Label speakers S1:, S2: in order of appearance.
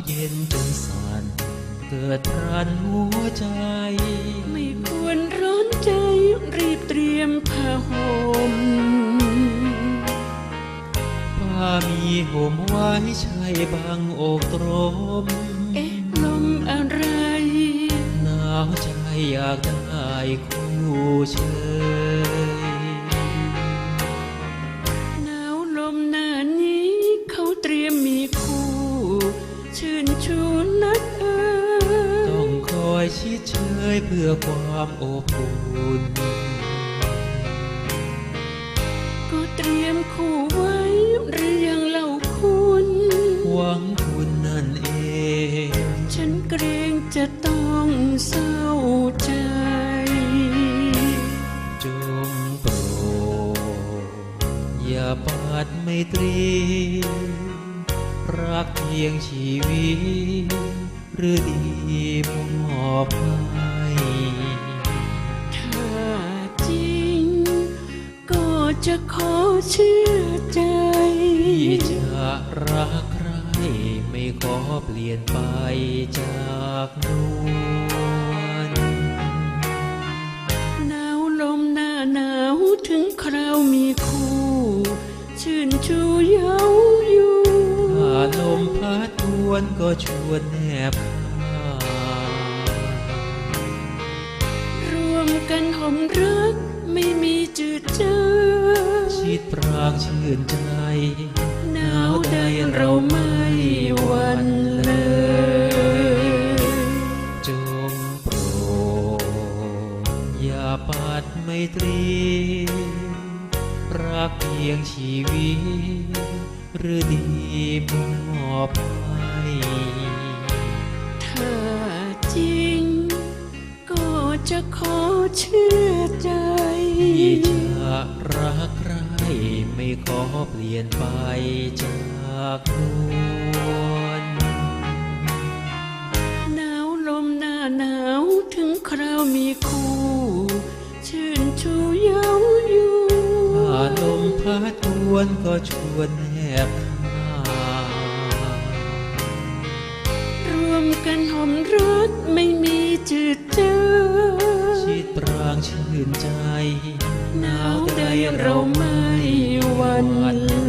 S1: หนาวหนาวเย็นจนสั่นเกิดรันหัวใจ
S2: ไม่ควรร้อนใจรีบเตรียมผ้าห่ม
S1: ผ้ามีห่มไว้ใช้บังอกตรม
S2: เอ๊ะลมอะไร
S1: หนาวใจอยากได้คู่เชย
S2: ชื่นชูนักเอ่ย
S1: ต้องคอยชิดเชยเพื่อความอบอุ่น
S2: ก็เตรียมคู่ไว้หรือยังเล่าคุณ
S1: หวังคุณนั่นเอง
S2: ฉันเกรงจะต้องเศร้าใจ
S1: จงโปรดอย่าปาดไม่ตรี รักเพียงชีวิต หรือดีมอบให้
S2: ถ้าจริง ก็จะขอเชื่อใจ
S1: ที่จะรักใครไม่ขอเปลี่ยนไปจากนู ว
S2: น
S1: ก็ชวนแนบข้าง
S2: รวมกันหอมรักไม่มีจืดจาง
S1: ชิดปรางชื่นใจ
S2: หนาวใดเราไม่หวันเลย
S1: จงโปรดอย่าปัดไม่ตรีรักเพียงชีวิตหรือดีมอบให้
S2: จะขอเชื่อใจ
S1: ที่จะรักใครไม่ขอเปลี่ยนไปจากนวล
S2: หนาวลมหน้าหนาวถึงคราวมีคู่ ชื่นชูเย้าอยู่
S1: ถ้าลมพัดทวนก็ชวนแนบ
S2: กันหอมรักไม่มีจืดจาง
S1: ชิดปรางชื่นใจ
S2: หนาวใดเราไม่หวันเลย